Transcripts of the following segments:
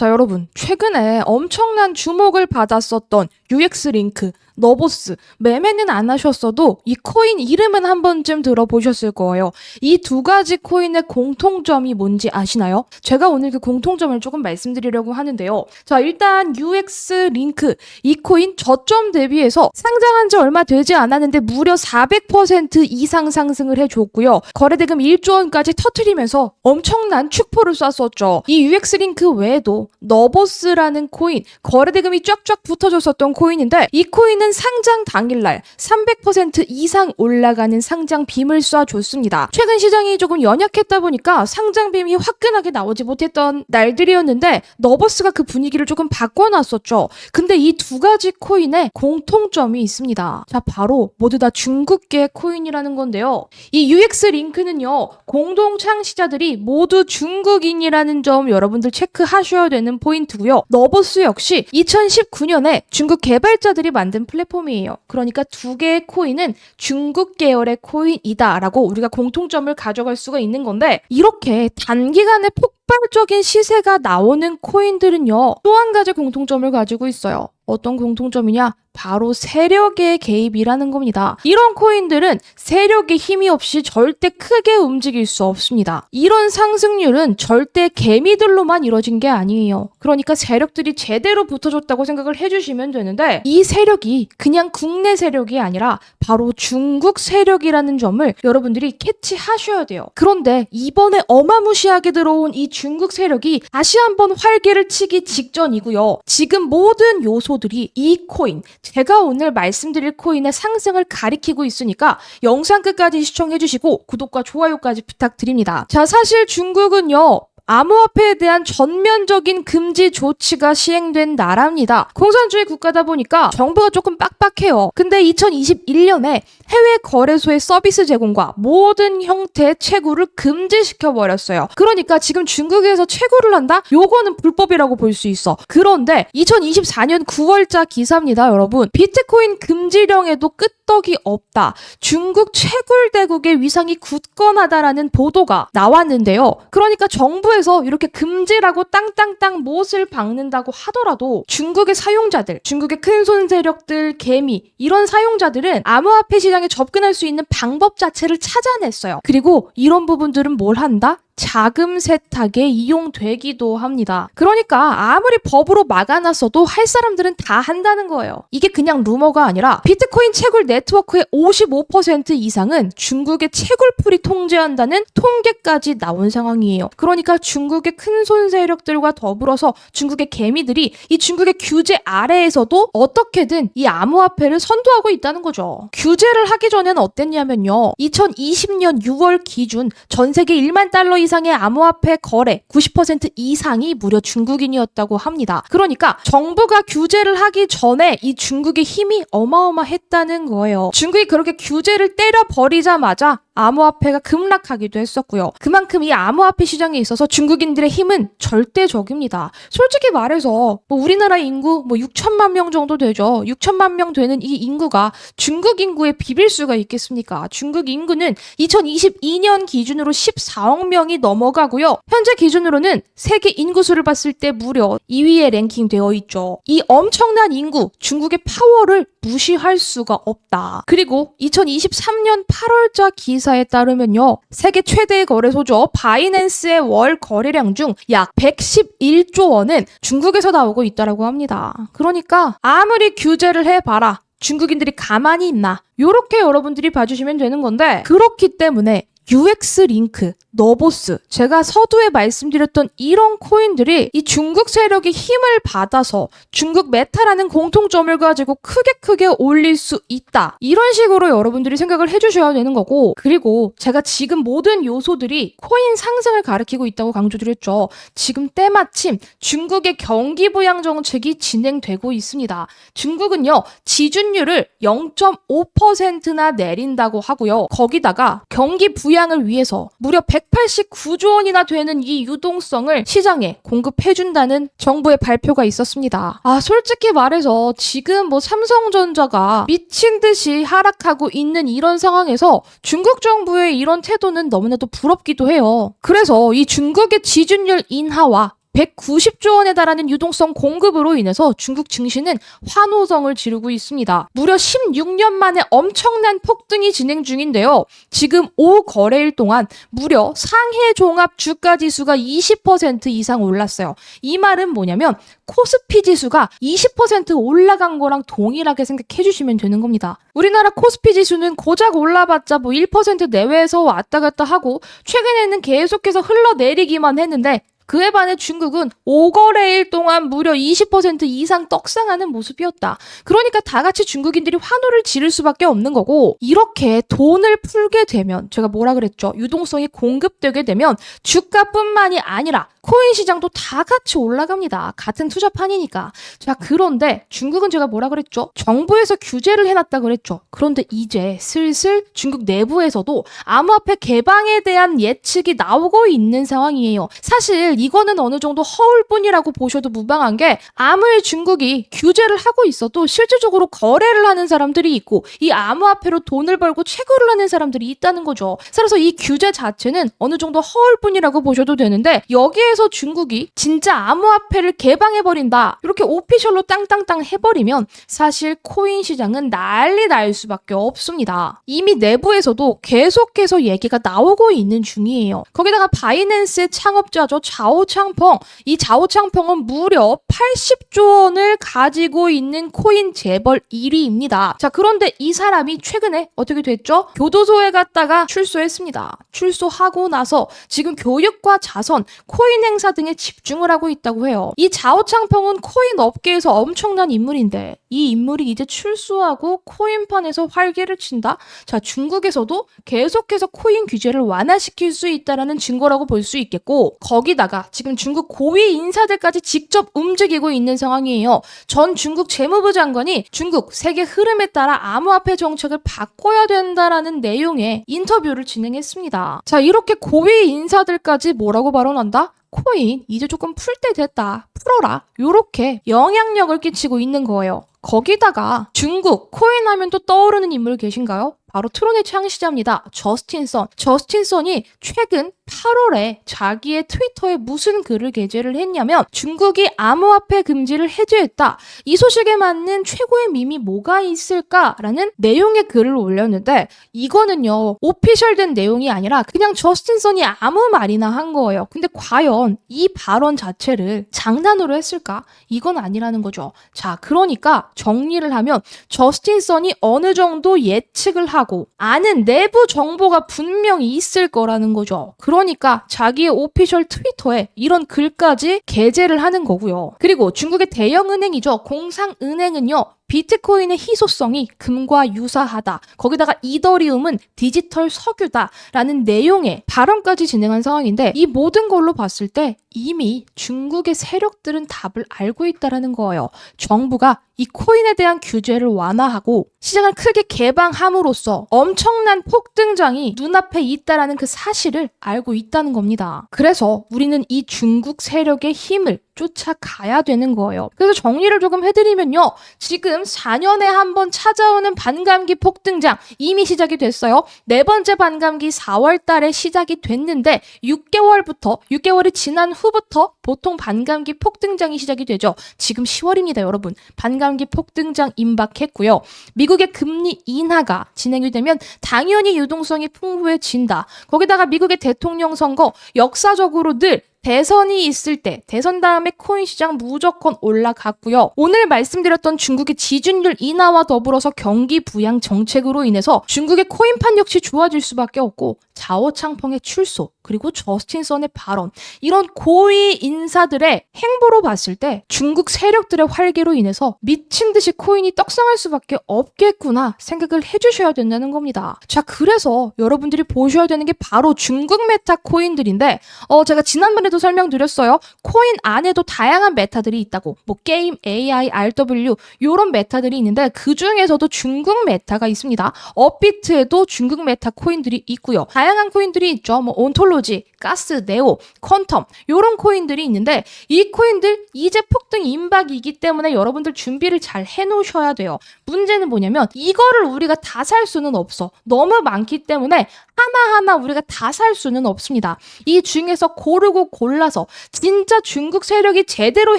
자, 여러분. 최근에 엄청난 주목을 받았었던 UX링크, 너보스, 매매는 안 하셨어도 이 코인 이름은 한 번쯤 들어보셨을 거예요. 이 두 가지 코인의 공통점이 뭔지 아시나요? 제가 오늘 그 공통점을 조금 말씀드리려고 하는데요. 자, 일단 UX링크, 이 코인 저점 대비해서 상장한 지 얼마 되지 않았는데 무려 400% 이상 상승을 해줬고요. 거래대금 1조 원까지 터트리면서 엄청난 축포를 쐈었죠. 이 UX링크 외에도 너보스라는 코인, 거래대금이 쫙쫙 붙어줬었던 코인인데 이 코인은 상장 당일날 300% 이상 올라가는 상장 빔을 쏴줬습니다. 최근 시장이 조금 연약했다 보니까 상장 빔이 화끈하게 나오지 못했던 날들이었는데 너버스가 그 분위기를 조금 바꿔놨었죠. 근데 이 두 가지 코인에 공통점이 있습니다. 자, 바로 모두 다 중국계 코인이라는 건데요. 이 UX 링크는요, 공동 창시자들이 모두 중국인이라는 점 여러분들 체크하셔야 되는 포인트고요. 너버스 역시 2019년에 중국 개발자들이 만든 플랫폼이에요. 그러니까 두 개의 코인은 중국 계열의 코인이다라고 우리가 공통점을 가져갈 수가 있는 건데 이렇게 단기간에 폭 발적인 시세가 나오는 코인들은요 또 한 가지 공통점을 가지고 있어요. 어떤 공통점이냐? 바로 세력의 개입이라는 겁니다. 이런 코인들은 세력의 힘이 없이 절대 크게 움직일 수 없습니다. 이런 상승률은 절대 개미들로만 이뤄진 게 아니에요. 그러니까 세력들이 제대로 붙어줬다고 생각을 해주시면 되는데 이 세력이 그냥 국내 세력이 아니라 바로 중국 세력이라는 점을 여러분들이 캐치하셔야 돼요. 그런데 이번에 어마무시하게 들어온 이 중국 세력이 다시 한번 활개를 치기 직전이고요. 지금 모든 요소들이 이 코인, 제가 오늘 말씀드릴 코인의 상승을 가리키고 있으니까 영상 끝까지 시청해주시고 구독과 좋아요까지 부탁드립니다. 자, 사실 중국은요, 암호화폐에 대한 전면적인 금지 조치가 시행된 나라입니다. 공산주의 국가다 보니까 정부가 조금 빡빡해요. 근데 2021년에 해외 거래소의 서비스 제공과 모든 형태의 채굴을 금지시켜 버렸어요. 그러니까 지금 중국에서 채굴을 한다? 요거는 불법이라고 볼 수 있어. 그런데 2024년 9월자 기사입니다, 여러분. 비트코인 금지령에도 끄떡이 없다. 중국 채굴 대국의 위상이 굳건하다라는 보도가 나왔는데요. 그러니까 정부에서 이렇게 금지라고 땅땅땅 못을 박는다고 하더라도 중국의 사용자들, 중국의 큰손 세력들, 개미 이런 사용자들은 암호화폐 시장에 접근할 수 있는 방법 자체를 찾아냈어요. 그리고 이런 부분들은 뭘 한다? 자금 세탁에 이용되기도 합니다. 그러니까 아무리 법으로 막아놨어도 할 사람들은 다 한다는 거예요. 이게 그냥 루머가 아니라 비트코인 채굴 네트워크의 55% 이상은 중국의 채굴풀이 통제한다는 통계까지 나온 상황이에요. 그러니까 중국의 큰손 세력들과 더불어서 중국의 개미들이 이 중국의 규제 아래에서도 어떻게든 이 암호화폐를 선도하고 있다는 거죠. 규제를 하기 전에는 어땠냐면요. 2020년 6월 기준 전 세계 1만 달러 이상의 암호화폐 거래 90% 이상이 무려 중국인이었다고 합니다. 그러니까 정부가 규제를 하기 전에 이 중국의 힘이 어마어마했다는 거예요. 중국이 그렇게 규제를 때려 버리자마자 암호화폐가 급락하기도 했었고요. 그만큼 이 암호화폐 시장에 있어서 중국인들의 힘은 절대적입니다. 솔직히 말해서 뭐 우리나라 인구 뭐 6천만 명 정도 되죠. 6천만 명 되는 이 인구가 중국 인구에 비빌 수가 있겠습니까? 중국 인구는 2022년 기준으로 14억 명이 넘어가고요. 현재 기준으로는 세계 인구수를 봤을 때 무려 2위에 랭킹되어 있죠. 이 엄청난 인구, 중국의 파워를 무시할 수가 없다. 그리고 2023년 8월자 기사 에 따르면요. 세계 최대 거래소죠. 바이낸스의 월 거래량 중 약 111조 원은 중국에서 나오고 있다라고 합니다. 그러니까 아무리 규제를 해봐라. 중국인들이 가만히 있나. 요렇게 여러분들이 봐주시면 되는 건데 그렇기 때문에 UX 링크, 너보스, 제가 서두에 말씀드렸던 이런 코인들이 이 중국 세력의 힘을 받아서 중국 메타라는 공통점을 가지고 크게 크게 올릴 수 있다. 이런 식으로 여러분들이 생각을 해주셔야 되는 거고, 그리고 제가 지금 모든 요소들이 코인 상승을 가리키고 있다고 강조드렸죠. 지금 때마침 중국의 경기 부양 정책이 진행되고 있습니다. 중국은요, 지준율을 0.5%나 내린다고 하고요. 거기다가 경기 부양 을 위해서 무려 189조 원이나 되는 이 유동성을 시장에 공급해준다는 정부의 발표가 있었습니다. 아, 솔직히 말해서 지금 뭐 삼성전자가 미친 듯이 하락하고 있는 이런 상황에서 중국 정부의 이런 태도는 너무나도 부럽기도 해요. 그래서 이 중국의 지준율 인하와 190조 원에 달하는 유동성 공급으로 인해서 중국 증시는 환호성을 지르고 있습니다. 무려 16년 만에 엄청난 폭등이 진행 중인데요. 지금 5거래일 동안 무려 상해 종합 주가 지수가 20% 이상 올랐어요. 이 말은 뭐냐면 코스피 지수가 20% 올라간 거랑 동일하게 생각해 주시면 되는 겁니다. 우리나라 코스피 지수는 고작 올라봤자 뭐 1% 내외에서 왔다 갔다 하고 최근에는 계속해서 흘러내리기만 했는데 그에 반해 중국은 5거래일 동안 무려 20% 이상 떡상하는 모습이었다. 그러니까 다 같이 중국인들이 환호를 지를 수밖에 없는 거고 이렇게 돈을 풀게 되면 제가 뭐라 그랬죠? 유동성이 공급되게 되면 주가뿐만이 아니라 코인 시장도 다 같이 올라갑니다. 같은 투자판이니까. 자, 그런데 중국은 제가 뭐라 그랬죠? 정부에서 규제를 해놨다 그랬죠. 그런데 이제 슬슬 중국 내부에서도 암호화폐 개방에 대한 예측이 나오고 있는 상황이에요. 사실 이거는 어느 정도 허울 뿐이라고 보셔도 무방한 게 아무리 중국이 규제를 하고 있어도 실질적으로 거래를 하는 사람들이 있고 이 암호화폐로 돈을 벌고 채굴을 하는 사람들이 있다는 거죠. 그래서 이 규제 자체는 어느 정도 허울 뿐이라고 보셔도 되는데 여기 에서 중국이 진짜 암호화폐를 개방해버린다. 이렇게 오피셜로 땅땅땅 해버리면 사실 코인 시장은 난리 날 수밖에 없습니다. 이미 내부에서도 계속해서 얘기가 나오고 있는 중이에요. 거기다가 바이낸스의 창업자죠. 자오창펑. 이 자오창펑은 무려 80조 원을 가지고 있는 코인 재벌 1위입니다. 자, 그런데 이 사람이 최근에 어떻게 됐죠? 교도소에 갔다가 출소했습니다. 출소하고 나서 지금 교육과 자선, 코인 행사 등에 집중을 하고 있다고 해요. 이 자오창펑은 코인 업계에서 엄청난 인물인데 이 인물이 이제 출소하고 코인판에서 활개를 친다? 자, 중국에서도 계속해서 코인 규제를 완화시킬 수 있다라는 증거라고 볼 수 있겠고 거기다가 지금 중국 고위 인사들까지 직접 움직이고 있는 상황이에요. 전 중국 재무부 장관이 중국 세계 흐름에 따라 암호화폐 정책을 바꿔야 된다라는 내용의 인터뷰를 진행했습니다. 자, 이렇게 고위 인사들까지 뭐라고 발언한다? 코인 이제 조금 풀 때 됐다. 풀어라. 요렇게 영향력을 끼치고 있는 거예요. 거기다가 중국 코인 하면 또 떠오르는 인물 계신가요? 바로 트론의 창시자입니다. 저스틴 선. 저스틴 선이 최근 8월에 자기의 트위터에 무슨 글을 게재를 했냐면 중국이 암호화폐 금지를 해제했다. 이 소식에 맞는 최고의 밈이 뭐가 있을까라는 내용의 글을 올렸는데 이거는요. 오피셜된 내용이 아니라 그냥 저스틴 선이 아무 말이나 한 거예요. 근데 과연 이 발언 자체를 장난으로 했을까? 이건 아니라는 거죠. 자, 그러니까 정리를 하면 저스틴 선이 어느 정도 예측을 하고 아는 내부 정보가 분명히 있을 거라는 거죠. 그러니까 자기의 오피셜 트위터에 이런 글까지 게재를 하는 거고요. 그리고 중국의 대형 은행이죠. 공상은행은요. 비트코인의 희소성이 금과 유사하다. 거기다가 이더리움은 디지털 석유다라는 내용의 발언까지 진행한 상황인데 이 모든 걸로 봤을 때 이미 중국의 세력들은 답을 알고 있다라는 거예요. 정부가 이 코인에 대한 규제를 완화하고 시장을 크게 개방함으로써 엄청난 폭등장이 눈앞에 있다라는 그 사실을 알고 있다는 겁니다. 그래서 우리는 이 중국 세력의 힘을 쫓아가야 되는 거예요. 그래서 정리를 조금 해드리면요. 지금 4년에 한 번 찾아오는 반감기 폭등장 이미 시작이 됐어요. 네 번째 반감기 4월 달에 시작이 됐는데 6개월부터 6개월이 지난 후부터 보통 반감기 폭등장이 시작이 되죠. 지금 10월입니다, 여러분. 반감기 폭등장 임박했고요. 미국의 금리 인하가 진행이 되면 당연히 유동성이 풍부해진다. 거기다가 미국의 대통령 선거 역사적으로 늘 대선이 있을 때 대선 다음에 코인 시장 무조건 올라갔고요. 오늘 말씀드렸던 중국의 지준율 인하와 더불어서 경기 부양 정책으로 인해서 중국의 코인판 역시 좋아질 수밖에 없고 자오창펑의 출소 그리고 저스틴 선의 발언 이런 고위 인사들의 행보로 봤을 때 중국 세력들의 활개로 인해서 미친 듯이 코인이 떡상할 수밖에 없겠구나 생각을 해주셔야 된다는 겁니다. 자 그래서 여러분들이 보셔야 되는 게 바로 중국 메타 코인들인데 어 제가 지난번에도 설명드렸어요. 코인 안에도 다양한 메타들이 있다고 뭐 게임, AI, RW 요런 메타들이 있는데 그 중에서도 중국 메타가 있습니다. 업비트에도 중국 메타 코인들이 있고요. 다양한 다양한 코인들이 있죠. 뭐 온톨로지, 가스, 네오, 퀀텀 요런 코인들이 있는데 이 코인들 이제 폭등 임박이기 때문에 여러분들 준비를 잘 해놓으셔야 돼요. 문제는 뭐냐면 이거를 우리가 다 살 수는 없어. 너무 많기 때문에 하나하나 우리가 다 살 수는 없습니다. 이 중에서 고르고 골라서 진짜 중국 세력이 제대로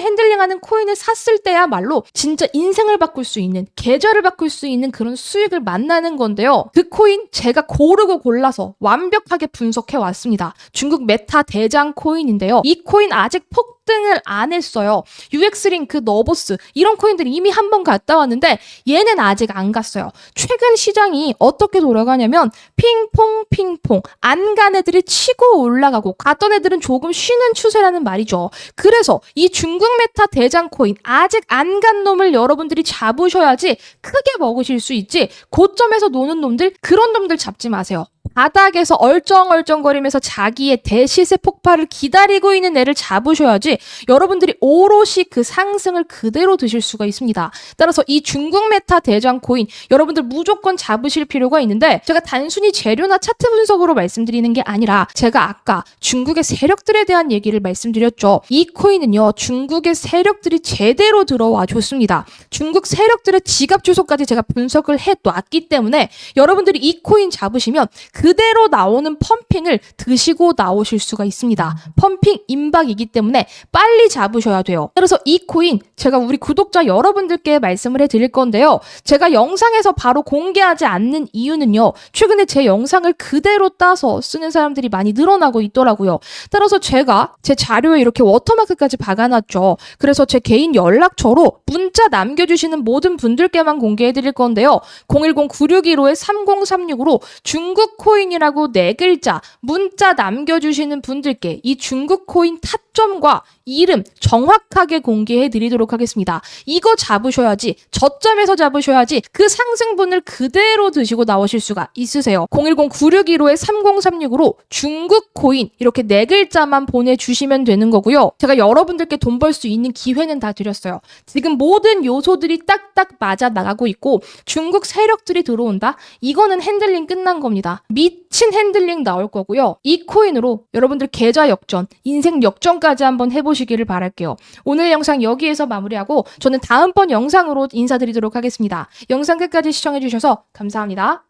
핸들링하는 코인을 샀을 때야말로 진짜 인생을 바꿀 수 있는 계절을 바꿀 수 있는 그런 수익을 만나는 건데요. 그 코인 제가 고르고 골라서 완벽하게 분석해 왔습니다. 중국 메타 대장 코인인데요. 이 코인 아직 폭 등을 안 했어요. UX링크, 너보스 이런 코인들이 이미 한 번 갔다 왔는데 얘는 아직 안 갔어요. 최근 시장이 어떻게 돌아가냐면 핑퐁 핑퐁 안 간 애들이 치고 올라가고 갔던 애들은 조금 쉬는 추세라는 말이죠. 그래서 이 중국 메타 대장 코인 아직 안 간 놈을 여러분들이 잡으셔야지 크게 먹으실 수 있지. 고점에서 노는 놈들 그런 놈들 잡지 마세요. 바닥에서 얼쩡얼쩡거리면서 자기의 대시세 폭발을 기다리고 있는 애를 잡으셔야지 여러분들이 오롯이 그 상승을 그대로 드실 수가 있습니다. 따라서 이 중국 메타 대장 코인 여러분들 무조건 잡으실 필요가 있는데 제가 단순히 재료나 차트 분석으로 말씀드리는 게 아니라 제가 아까 중국의 세력들에 대한 얘기를 말씀드렸죠. 이 코인은요 중국의 세력들이 제대로 들어와 줬습니다. 중국 세력들의 지갑 주소까지 제가 분석을 해 놨기 때문에 여러분들이 이 코인 잡으시면 그대로 나오는 펌핑을 드시고 나오실 수가 있습니다. 펌핑 임박이기 때문에 빨리 잡으셔야 돼요. 그래서 이 코인 제가 우리 구독자 여러분들께 말씀을 해 드릴 건데요. 제가 영상에서 바로 공개하지 않는 이유는요. 최근에 제 영상을 그대로 따서 쓰는 사람들이 많이 늘어나고 있더라고요. 따라서 제가 제 자료에 이렇게 워터마크까지 박아놨죠. 그래서 제 개인 연락처로 문자 남겨주시는 모든 분들께만 공개해 드릴 건데요. 010-9615의 3036으로 중국 코인이라고 네 글자 문자 남겨주시는 분들께 이 중국 코인 타점과 이름 정확하게 공개해 드리도록 하겠습니다. 이거 잡으셔야지 저점에서 잡으셔야지 그 상승분을 그대로 드시고 나오실 수가 있으세요. 010-9615의 3036으로 중국 코인 이렇게 네 글자만 보내주시면 되는 거고요. 제가 여러분들께 돈 벌 수 있는 기회는 다 드렸어요. 지금 모든 요소들이 딱딱 맞아 나가고 있고 중국 세력들이 들어온다? 이거는 핸들링 끝난 겁니다. 미친 핸들링 나올 거고요. 이 코인으로 여러분들 계좌 역전, 인생 역전까지 한번 해보시기를 바랄게요. 오늘 영상 여기에서 마무리하고 저는 다음번 영상으로 인사드리도록 하겠습니다. 영상 끝까지 시청해주셔서 감사합니다.